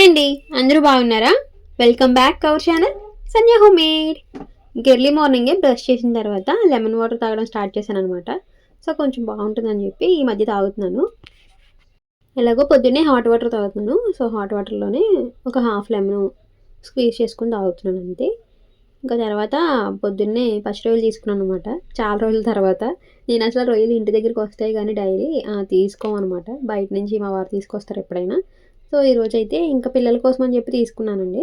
Hi అండి. అందరూ బాగున్నారా? Welcome back our channel Sandhya made early మార్నింగే బ్రష్ చేసిన తర్వాత లెమన్ వాటర్ తాగడం స్టార్ట్ చేశాను అనమాట సో కొంచెం బాగుంటుందని చెప్పి ఈ మధ్య తాగుతున్నాను. ఎలాగో పొద్దున్నే హాట్ వాటర్ తాగుతున్నాను. సో హాట్ వాటర్లోనే ఒక హాఫ్ లెమన్ స్క్వీజ్ చేసుకుని తాగుతున్నాను అంతే. ఇంకా తర్వాత పొద్దున్నే పచ్చి రొయ్యలు తీసుకున్నాను అనమాట చాలా రోజుల తర్వాత. నేను అసలు రొయ్యలు ఇంటి దగ్గరికి వస్తాయి కానీ డైలీ తీసుకోమన్నమాట. బయట నుంచి మా వారు తీసుకొస్తారు ఎప్పుడైనా. సో ఈరోజు అయితే ఇంకా పిల్లల కోసం అని చెప్పి తీసుకున్నానండి.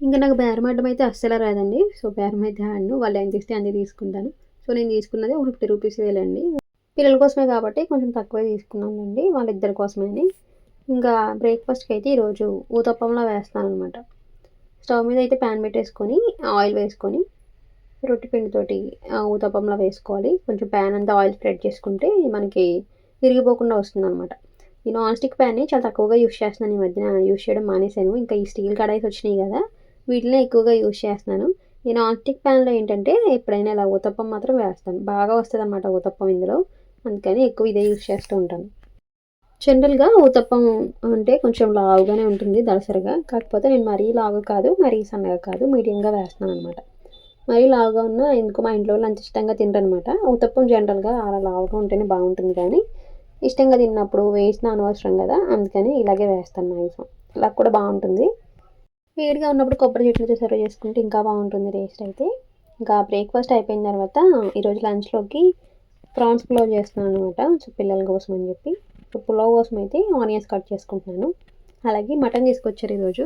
ఇంకా నాకు బేరం అయితే అస్సలు రాదండి. సో బేరం అయితే ఆడను వాళ్ళు ఏం చేస్తే అన్నీ తీసుకుంటాను. సో నేను తీసుకున్నది ఒక ఫిఫ్టీ రూపీస్ వేలండి పిల్లల కోసమే కాబట్టి కొంచెం తక్కువే తీసుకున్నానండి వాళ్ళిద్దరి కోసమే అని. ఇంకా బ్రేక్ఫాస్ట్కి అయితే ఈరోజు ఊతప్పంలో వేస్తాను అనమాట స్టవ్ మీద అయితే ప్యాన్ పెట్టేసుకొని ఆయిల్ వేసుకొని రొట్టె పిండితోటి ఆ, ఊతప్పంలో వేసుకోవాలి. కొంచెం ప్యాన్ అంతా ఆయిల్ స్ప్రెడ్ చేసుకుంటే మనకి విరిగిపోకుండా వస్తుంది అనమాట ఈ నాన్ స్టిక్ ప్యాన్ని చాలా తక్కువగా యూస్ చేస్తున్నాను ఈ మధ్యన. యూస్ చేయడం మానేశాను. ఇంకా ఈ స్టీల్ కడాయిస్ వచ్చినాయి కదా వీటినే ఎక్కువగా యూస్ చేస్తున్నాను. ఈ నాన్ స్టిక్ ప్యాన్లో ఏంటంటే ఎప్పుడైనా ఇలా ఊతప్పం మాత్రం వేస్తాను. బాగా వస్తుంది అన్నమాట ఊతప్పం ఇందులో. అందుకని ఎక్కువ ఇదే యూస్ చేస్తూ ఉంటాను. జనరల్గా ఊతప్పం అంటే కొంచెం లావుగానే ఉంటుంది దళసరిగా. కాకపోతే నేను మరీ లావు కాదు మరీ సన్నగా కాదు మీడియంగా వేస్తున్నాను అనమాట మరీ లావుగా ఉన్న ఎందుకు? మా ఇంట్లో వాళ్ళు అంత ఇష్టంగా తింటారనమాట ఊతప్పం జనరల్గా అలా లావుగా ఉంటేనే బాగుంటుంది కానీ ఇష్టంగా తిన్నప్పుడు వేసిన అనవసరం కదా అందుకని ఇలాగే వేస్తాను మ్యాక్సిమం ఇలా కూడా బాగుంటుంది. వేడిగా ఉన్నప్పుడు కొబ్బరి చెట్లతో సర్వ్ చేసుకుంటే ఇంకా బాగుంటుంది టేస్ట్ అయితే. ఇంకా బ్రేక్ఫాస్ట్ అయిపోయిన తర్వాత ఈరోజు లంచ్లోకి ప్రాన్స్ పులావ్ చేస్తున్నాను అనమాట సో పిల్లల కోసం అని చెప్పి. సో పులావ్ కోసం అయితే ఆనియన్స్ కట్ చేసుకుంటున్నాను. అలాగే మటన్ తీసుకొచ్చారు ఈరోజు.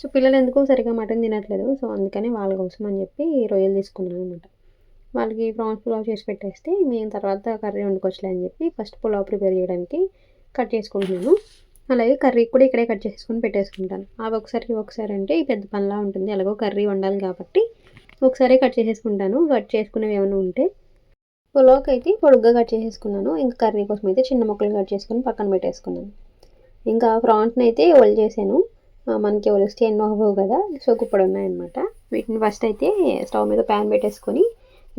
సో పిల్లలు ఎందుకో సరిగా మటన్ తినట్లేదు సో అందుకని వాళ్ళ కోసం అని చెప్పి రొయ్యలు తీసుకున్నాను అనమాట వాళ్ళకి ప్రాన్స్ పులావ్ చేసి పెట్టేస్తే మేము తర్వాత కర్రీ వండుకోవచ్చులే అని చెప్పి ఫస్ట్ పులావ్ ప్రిపేర్ చేయడానికి కట్ చేసుకుంటున్నాను. అలాగే కర్రీ కూడా ఇక్కడే కట్ చేసుకొని పెట్టేసుకుంటాను. అవి ఒకసారి ఒకసారి అంటే ఈ పెద్ద పనిలా ఉంటుంది. ఎలాగో కర్రీ వండాలి కాబట్టి ఒకసారి కట్ చేసేసుకుంటాను. కట్ చేసుకునేవి ఏమైనా ఉంటే పులావ్కి అయితే పొడుగ్గా కట్ చేసేసుకున్నాను. ఇంకా కర్రీ కోసం అయితే చిన్న ముక్కలు కట్ చేసుకుని పక్కన పెట్టేసుకున్నాను. ఇంకా ప్రాన్స్ని అయితే ఒలి చేశాను. మనకి ఒలిస్తే ఎన్నో అవ్వవు కదా. సో గుప్పడు ఉన్నాయన్నమాట వీటిని ఫస్ట్ అయితే స్టవ్ మీద ప్యాన్ పెట్టేసుకొని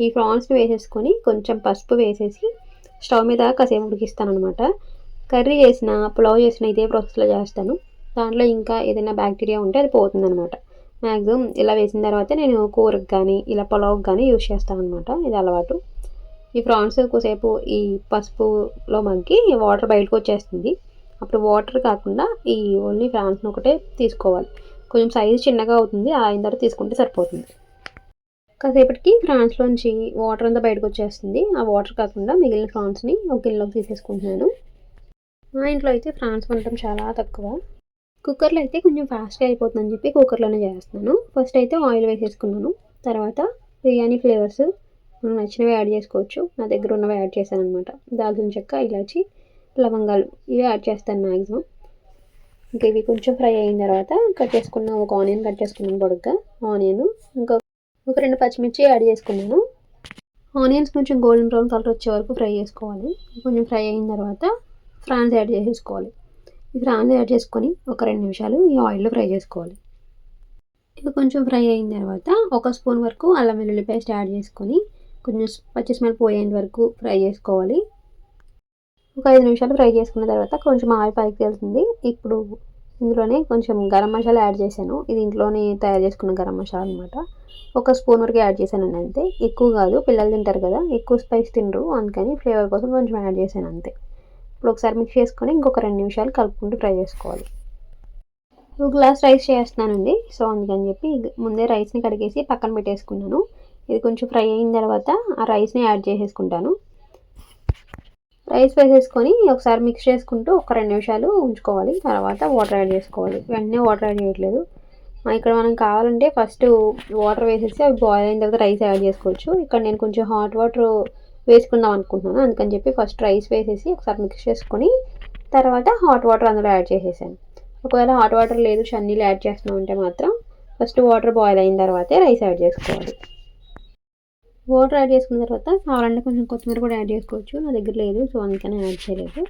ఈ ప్రాన్స్ని వేసేసుకొని కొంచెం పసుపు వేసేసి స్టవ్ మీద కాసేపు ఉడికిస్తాను అనమాట కర్రీ చేసిన పులావ్ చేసిన ఇదే ప్రాసెస్లో చేస్తాను. దాంట్లో ఇంకా ఏదైనా బ్యాక్టీరియా ఉంటే అది పోతుందనమాట మ్యాక్సిమం ఇలా వేసిన తర్వాత నేను కూరకు కానీ ఇలా పులావ్కి కానీ యూజ్ చేస్తాను అనమాట ఇది అలవాటు. ఈ ప్రాన్స్ కొద్దిసేపు ఈ పసుపులో మగ్గి వాటర్ బయటకు వచ్చేస్తుంది. అప్పుడు వాటర్ కాకుండా ఈ ఓన్లీ ప్రాన్స్ని ఒకటే తీసుకోవాలి. కొంచెం సైజు చిన్నగా అవుతుంది ఆ అయిన తర్వాత తీసుకుంటే సరిపోతుంది. కాసేపటికి ఫ్రాన్స్లోంచి వాటర్ అంతా బయటకు వచ్చేస్తుంది. ఆ వాటర్ కాకుండా మిగిలిన ఫ్రాన్స్ని ఒక గిన్నెలోకి తీసేసుకుంటున్నాను. మా ఇంట్లో అయితే ఫ్రాన్స్ వండటం చాలా తక్కువ. కుక్కర్లో అయితే కొంచెం ఫాస్ట్గా అయిపోతుందని చెప్పి కుక్కర్లోనే చేస్తున్నాను. ఫస్ట్ అయితే ఆయిల్ వేసేసుకున్నాను. తర్వాత బిర్యానీ ఫ్లేవర్స్ మనం నచ్చినవి యాడ్ చేసుకోవచ్చు. నా దగ్గర ఉన్నవి యాడ్ చేశాను అనమాట దాల్చిన చెక్క ఇలాచి లవంగాలు ఇవి యాడ్ చేస్తాను మ్యాక్సిమం ఇంకా ఇవి కొంచెం ఫ్రై అయిన తర్వాత కట్ చేసుకున్న ఒక ఆనియన్ కట్ చేసుకున్నాను పొడుగ్గా ఆనియన్ ఇంకా ఒక రెండు పచ్చిమిర్చి యాడ్ చేసుకున్నాను. ఆనియన్స్ కొంచెం గోల్డెన్ బ్రౌన్ కలర్ వచ్చే వరకు ఫ్రై చేసుకోవాలి. కొంచెం ఫ్రై అయిన తర్వాత ఫ్రాన్స్ యాడ్ చేసేసుకోవాలి. ఈ ఫ్రాన్స్ యాడ్ చేసుకొని ఒక రెండు నిమిషాలు ఈ ఆయిల్లో ఫ్రై చేసుకోవాలి. ఇది కొంచెం ఫ్రై అయిన తర్వాత ఒక స్పూన్ వరకు అల్లం వెల్లుల్లి పేస్ట్ యాడ్ చేసుకొని కొంచెం పచ్చి స్మెల్ పోయేంత వరకు ఫ్రై చేసుకోవాలి. ఒక ఐదు నిమిషాలు ఫ్రై చేసుకున్న తర్వాత కొంచెం ఆయిల్ పైకి వెళ్తుంది ఇప్పుడు ఇందులోనే కొంచెం గరం మసాలా యాడ్ చేశాను. ఇది ఇంట్లోనే తయారు చేసుకున్న గరం మసాలా అనమాట ఒక స్పూన్ వరకు యాడ్ చేశాను అంతే. ఎక్కువ కాదు పిల్లలు తింటారు కదా ఎక్కువ స్పైస్ తినరు. అందుకని ఫ్లేవర్ కోసం కొంచెం యాడ్ చేశాను అంతే. ఇప్పుడు ఒకసారి మిక్స్ చేసుకొని ఇంకొక రెండు నిమిషాలు కలుపుకుంటూ ఫ్రై చేసుకోవాలి. ఒక గ్లాస్ రైస్ చేస్తున్నానండి. సో అందుకని చెప్పి ముందే రైస్ని కడిగేసి పక్కన పెట్టేసుకున్నాను. ఇది కొంచెం ఫ్రై అయిన తర్వాత ఆ రైస్ని యాడ్ చేసేసుకుంటాను. రైస్ వేసేసుకొని ఒకసారి మిక్స్ చేసుకుంటూ ఒక రెండు నిమిషాలు ఉంచుకోవాలి. తర్వాత వాటర్ యాడ్ చేసుకోవాలి. వెంటనే వాటర్ యాడ్ చేయట్లేదు. ఇక్కడ మనం కావాలంటే ఫస్ట్ వాటర్ వేసేసి అవి బాయిల్ అయిన తర్వాత రైస్ యాడ్ చేసుకోవచ్చు. ఇక్కడ నేను కొంచెం హాట్ వాటర్ వేసుకుందాం అనుకుంటున్నాను. అందుకని చెప్పి ఫస్ట్ రైస్ వేసేసి ఒకసారి మిక్స్ చేసుకొని తర్వాత హాట్ వాటర్ అందులో యాడ్ చేసేసాను. ఒకవేళ హాట్ వాటర్ లేదు చన్నీళ్ళు యాడ్ చేస్తున్నాం అంటే మాత్రం ఫస్ట్ వాటర్ బాయిల్ అయిన తర్వాతే రైస్ యాడ్ చేసుకోవాలి. వాటర్ యాడ్ చేసుకున్న తర్వాత కావాలంటే కొంచెం కొత్తిమీర కూడా యాడ్ చేసుకోవచ్చు. నా దగ్గర లేదు సో అందుకని యాడ్ చేయలేదు.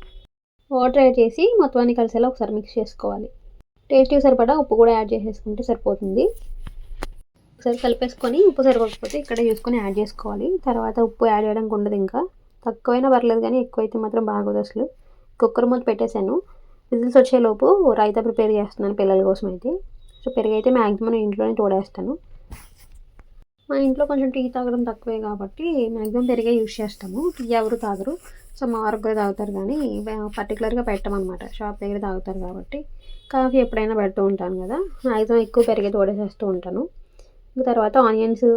వాటర్ యాడ్ చేసి మొత్తాన్ని కలిసేలా ఒకసారి మిక్స్ చేసుకోవాలి. టేస్ట్కి సరిపడా ఉప్పు కూడా యాడ్ చేసేసుకుంటే సరిపోతుంది. ఒకసారి కలిపేసుకొని ఉప్పు సరిపోకపోతే ఇక్కడ చూసుకొని యాడ్ చేసుకోవాలి. తర్వాత ఉప్పు యాడ్ చేయడానికి ఉండదు ఇంకా. తక్కువైనా పర్లేదు కానీ ఎక్కువైతే మాత్రం బాగోదు అసలు. కుక్కర్ మూత పెట్టేశాను. విజిల్స్ వచ్చేలోపు రైతా ప్రిపేర్ చేస్తున్నాను పిల్లల కోసం అయితే సో పెరుగు అయితే మ్యాక్సిమం ఇంట్లోనే తోడేస్తాను. మా ఇంట్లో కొంచెం టీ తాగడం తక్కువే కాబట్టి మ్యాక్సిమం పెరిగే యూజ్ చేస్తాము. టీ ఎవరు తాగరు. సో మా వారికి తాగుతారు కానీ పర్టికులర్గా పెట్టమన్నమాట. షాప్ దగ్గర తాగుతారు కాబట్టి. కాఫీ ఎప్పుడైనా పెడుతూ ఉంటాను కదా. మ్యాక్సిమం ఎక్కువ పెరిగే తోడేసేస్తూ ఉంటాను. తర్వాత ఆనియన్స్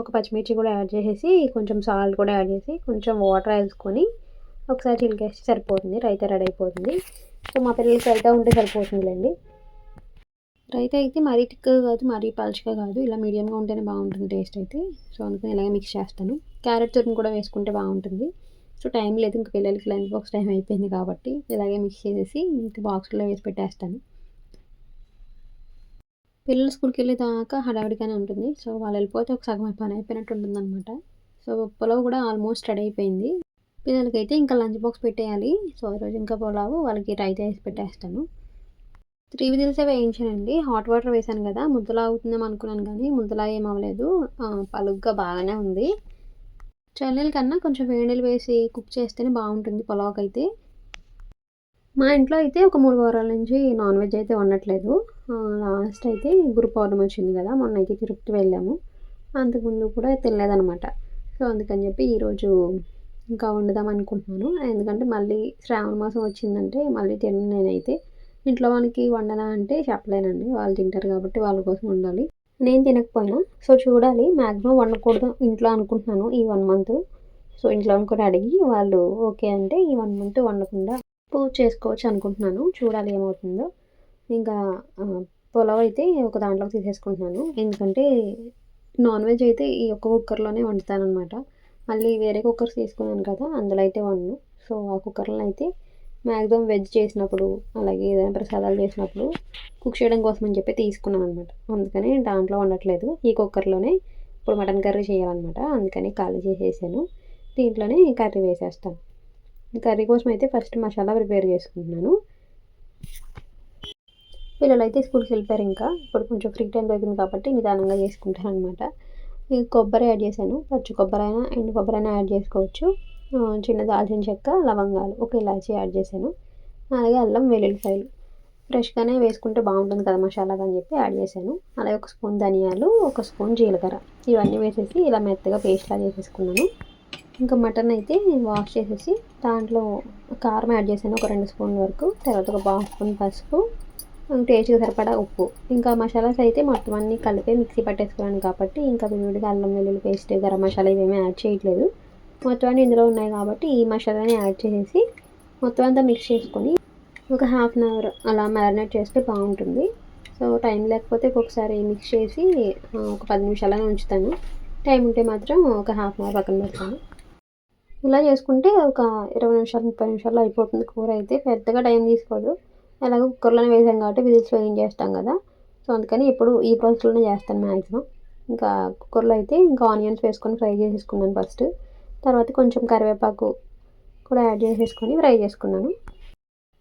ఒక పచ్చిమిర్చి కూడా యాడ్ చేసేసి కొంచెం సాల్ట్ కూడా యాడ్ చేసి కొంచెం వాటర్ వేసుకొని ఒకసారి చిలికేస్తే సరిపోతుంది. రైతే రెడీ అయిపోతుంది. సో మా పిల్లలకి అయితే ఉంటే సరిపోతుందిలేండి. రైతా అయితే మరీ టిక్గా కాదు మరీ పలుచగా కాదు. ఇలా మీడియంగా ఉంటేనే బాగుంటుంది టేస్ట్ అయితే. సో అందుకని ఇలాగే మిక్స్ చేస్తాను. క్యారెట్ తురుము కూడా వేసుకుంటే బాగుంటుంది. సో టైం లేదు ఇంకా పిల్లలకి లంచ్ బాక్స్ టైం అయిపోయింది కాబట్టి ఇలాగే మిక్స్ చేసేసి ఇంక బాక్స్లో వేసి పెట్టేస్తాను. పిల్లలు స్కూల్కి వెళ్ళే దాకా హడావిడిగానే ఉంటుంది. సో వాళ్ళు వెళ్ళిపోతే ఒక సగం పని అయిపోయినట్టు ఉంటుంది అనమాట సో పులావ్ కూడా ఆల్మోస్ట్ రెడీ అయిపోయింది. పిల్లలకైతే ఇంకా లంచ్ బాక్స్ పెట్టేయాలి. సో ఈరోజు ఇంకా పులావు వాళ్ళకి రైతా వేసి పెట్టేస్తాను. త్రీ విజిల్సే వేయించానండి. హాట్ వాటర్ వేసాను కదా ముద్దలా అవుతుందేమో అనుకున్నాను కానీ ముద్దలా ఏం అవ్వలేదు. పలుగ్గా బాగానే ఉంది. చల్లెల కన్నా కొంచెం వేడిలు వేసి కుక్ చేస్తేనే బాగుంటుంది పులావ్కి అయితే మా ఇంట్లో అయితే ఒక మూడు వారాల నుంచి నాన్ వెజ్ అయితే ఉండట్లేదు లాస్ట్ అయితే గురు పౌర్ణమి వచ్చింది కదా మొన్న అయితే తిరుపతి వెళ్ళాము. అంతకుముందు కూడా తెలియదనమాట సో అందుకని చెప్పి ఈరోజు ఇంకా వండుదాం అనుకుంటున్నాను. ఎందుకంటే మళ్ళీ శ్రావణ మాసం వచ్చిందంటే మళ్ళీ తినను నేనైతే. ఇంట్లో వాళ్ళకి వండనా అంటే చెప్పలేనండి. వాళ్ళు తింటారు కాబట్టి వాళ్ళ కోసం ఉండాలి నేను తినకపోయినా. సో చూడాలి. మ్యాక్సిమం వండకూడదు ఇంట్లో అనుకుంటున్నాను ఈ వన్ మంత్. సో ఇంట్లో అనుకుని అడిగి వాళ్ళు ఓకే అంటే ఈ వన్ మంత్ వండకుండా పూజ చేసుకోవచ్చు అనుకుంటున్నాను. చూడాలి ఏమవుతుందో. ఇంకా పులావ్ అయితే ఒక దాంట్లోకి తీసేసుకుంటున్నాను. ఎందుకంటే నాన్ వెజ్ అయితే ఈ ఒక్క కుక్కర్లోనే వండుతాను అనమాట మళ్ళీ వేరే కుక్కర్స్ తీసుకున్నాను కదా అందులో అయితే వండు సో ఆ కుక్కర్లో అయితే మ్యాక్సిమం వెజ్ చేసినప్పుడు అలాగే ఏదైనా ప్రసాదాలు చేసినప్పుడు కుక్ చేయడం కోసం అని చెప్పి తీసుకున్నాను అనమాట అందుకని దాంట్లో ఉండట్లేదు ఈ కుక్కర్లోనే ఇప్పుడు మటన్ కర్రీ చేయాలన్నమాట. అందుకని ఖాళీ చేసేసాను. దీంట్లోనే కర్రీ వేసేస్తాను. కర్రీ కోసం అయితే ఫస్ట్ మసాలా ప్రిపేర్ చేసుకుంటున్నాను. పిల్లలు అయితే స్కూల్కి వెళ్ళిపోయారు ఇంకా. ఇప్పుడు కొంచెం ఫ్రీ టైం దొరికింది కాబట్టి నిదానంగా చేసుకుంటాను అనమాట కొబ్బరి యాడ్ చేశాను. పచ్చి కొబ్బరి అయినా ఎండు కొబ్బరి అయినా యాడ్ చేసుకోవచ్చు. చిన్న దాల్చిన చెక్క లవంగాలు ఒక ఇలాచీ యాడ్ చేశాను. అలాగే అల్లం వెల్లుల్లిపాయలు ఫ్రెష్గానే వేసుకుంటే బాగుంటుంది కదా మసాలాగా అని చెప్పి యాడ్ చేశాను. అలాగే ఒక స్పూన్ ధనియాలు ఒక స్పూన్ జీలకర్ర. ఇవన్నీ వేసేసి ఇలా మెత్తగా పేస్ట్లా చేసేసుకున్నాను. ఇంకా మటన్ అయితే వాష్ చేసేసి దాంట్లో కారం యాడ్ చేశాను ఒక రెండు స్పూన్ల వరకు. తర్వాత ఒక హాఫ్ స్పూన్ పసుపు. టేస్ట్కి సరిపడా ఉప్పు. ఇంకా మసాలాస్ అయితే మొత్తం అన్నీ కలిపి మిక్సీ పట్టేసుకున్నాను కాబట్టి ఇంకా విడివిడిగా అల్లం వెల్లుల్లి పేస్ట్ గరం మసాలా ఇవేమీ యాడ్ చేయట్లేదు. మొత్తం అన్నీ ఇందులో ఉన్నాయి కాబట్టి ఈ మసాలాని యాడ్ చేసేసి మొత్తం అంతా మిక్స్ చేసుకొని ఒక హాఫ్ అన్ అవర్ అలా మ్యారినేట్ చేస్తే బాగుంటుంది. సో టైం లేకపోతే ఒకసారి మిక్స్ చేసి ఒక పది నిమిషాలని ఉంచుతాను. టైం ఉంటే మాత్రం ఒక హాఫ్ అన్ అవర్ పక్కన పెడతాను. ఇలా చేసుకుంటే ఒక ఇరవై నిమిషాలు ముప్పై నిమిషాల్లో అయిపోతుంది కూర అయితే. పెద్దగా టైం తీసుకోదు. ఎలాగో కుక్కర్లోనే వేసాం కాబట్టి విజిల్స్ చేస్తాం కదా. సో అందుకని ఇప్పుడు ఈ ప్రాసెస్లోనే చేస్తాను మ్యాక్సిమం ఇంకా కుక్కర్లో అయితే ఇంకా ఆనియన్స్ వేసుకొని ఫ్రై చేసేసుకున్నాను ఫస్ట్ తర్వాత కొంచెం కరివేపాకు కూడా యాడ్ చేసేసుకొని ఫ్రై చేసుకున్నాను.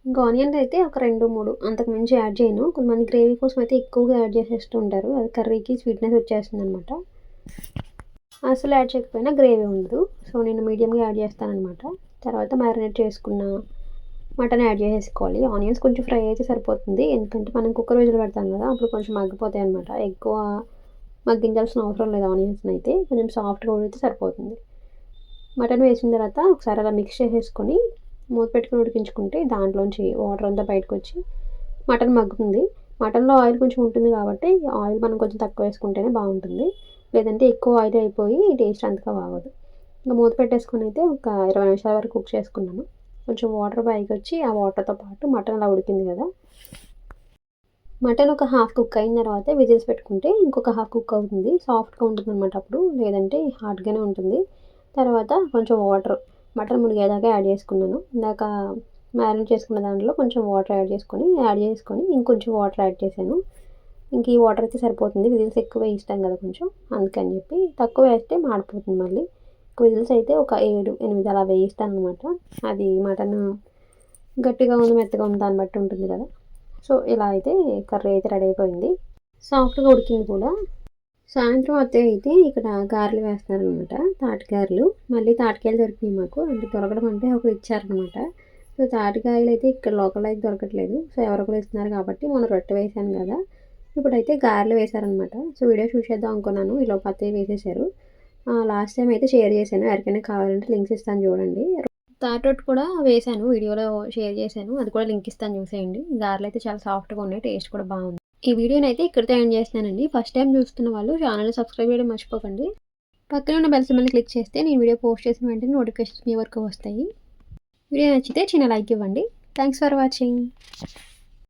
ఇంకా ఆనియన్స్ అయితే ఒక రెండు మూడు అంతకు మించి యాడ్ చేయను. కొంతమంది గ్రేవీ కోసం అయితే ఎక్కువగా యాడ్ చేసేస్తూ ఉంటారు. అది కర్రీకి స్వీట్నెస్ వచ్చేస్తుంది అనమాట అసలు యాడ్ చేయకపోయినా గ్రేవీ ఉండదు. సో నేను మీడియంగా యాడ్ చేస్తాను అనమాట తర్వాత మ్యారినేట్ చేసుకున్న మటన్ యాడ్ చేసేసుకోవాలి. ఆనియన్స్ కొంచెం ఫ్రై అయితే సరిపోతుంది. ఎందుకంటే మనం కుక్కర్ విజులు పెడతాం కదా అప్పుడు కొంచెం మగ్గిపోతాయి అనమాట ఎక్కువ మగ్గించాల్సిన అవసరం లేదు ఆనియన్స్ని అయితే. కొంచెం సాఫ్ట్గా ఉడితే సరిపోతుంది. మటన్ వేసిన తర్వాత ఒకసారి అలా మిక్స్ చేసేసుకొని మూత పెట్టుకుని ఉడికించుకుంటే దాంట్లోంచి వాటర్ అంతా బయటకు వచ్చి మటన్ మగ్గుతుంది. మటన్లో ఆయిల్ కొంచెం ఉంటుంది కాబట్టి ఆయిల్ మనం కొంచెం తక్కువ వేసుకుంటేనే బాగుంటుంది. లేదంటే ఎక్కువ ఆయిల్ అయిపోయి టేస్ట్ అంతగా బాగోదు. ఇంకా మూత పెట్టేసుకొని అయితే ఒక ఇరవై నిమిషాల వరకు కుక్ చేసుకున్నాను. కొంచెం వాటర్ పైకి వచ్చి ఆ వాటర్తో పాటు మటన్ అలా ఉడికింది కదా. మటన్ ఒక హాఫ్ కుక్ అయిన తర్వాత విజిల్స్ పెట్టుకుంటే ఇంకొక హాఫ్ కుక్ అవుతుంది. సాఫ్ట్గా ఉంటుంది అనమాట అప్పుడు. లేదంటే హార్డ్గానే ఉంటుంది. తర్వాత కొంచెం వాటర్ మటన్ మునిగేదాకా యాడ్ చేసుకున్నాను. ఇందాక మ్యారినేట్ చేసుకున్న దాంట్లో కొంచెం వాటర్ యాడ్ చేసుకొని యాడ్ చేసుకొని ఇంకొంచెం వాటర్ యాడ్ చేశాను. ఇంక ఈ వాటర్ అయితే సరిపోతుంది. విజిల్స్ ఎక్కువ ఇష్టం కదా కొంచెం అందుకని చెప్పి తక్కువ వేస్తే మాడిపోతుంది మళ్ళీ. విజిల్స్ అయితే ఒక ఏడు ఎనిమిది అలా వేయిస్తాను అనమాట అది మటన్ గట్టిగా ఉంది మెత్తగా ఉంది దాన్ని బట్టి ఉంటుంది కదా. సో ఇలా అయితే కర్రీ అయితే రెడీ అయిపోయింది. సాఫ్ట్గా ఉడికింది కూడా. సాయంత్రం వస్తే అయితే ఇక్కడ గారెలు వేస్తున్నారనమాట. తాటికాయలు. మళ్ళీ తాటికాయలు దొరికినాయి మాకు. అంటే దొరకడం అంటే ఒకరు ఇచ్చారనమాట. సో తాటికాయలు అయితే ఇక్కడ లోకల్ అయితే దొరకట్లేదు. సో ఎవరొకరు ఇస్తున్నారు కాబట్టి మనం రొట్టె వేసాను కదా. ఇప్పుడైతే గారెలు వేశారనమాట. సో వీడియో చూసేద్దాం అనుకున్నాను. ఇలా లోపు వేసేసారు లాస్ట్ టైం అయితే షేర్ చేశాను. ఎవరికైనా కావాలంటే లింక్స్ ఇస్తాను చూడండి. తాటొట్టు కూడా వేశాను. వీడియోలో షేర్ చేశాను. అది కూడా లింక్ ఇస్తాను చూసేయండి. గారెలు అయితే చాలా సాఫ్ట్గా ఉన్నాయి. టేస్ట్ కూడా బాగుంది. ఈ వీడియోని అయితే ఇక్కడితో ఎండ్ చేస్తున్నానండి. ఫస్ట్ టైం చూస్తున్న వాళ్ళు ఛానల్ని సబ్స్క్రైబ్ చేయడం మర్చిపోకండి. పక్కన ఉన్న బెల్ సింబల్ని క్లిక్ చేస్తే నేను వీడియో పోస్ట్ చేసిన వెంటనే నోటిఫికేషన్స్ మీ వరకు వస్తాయి. వీడియో నచ్చితే చిన్న లైక్ ఇవ్వండి. Thanks for watching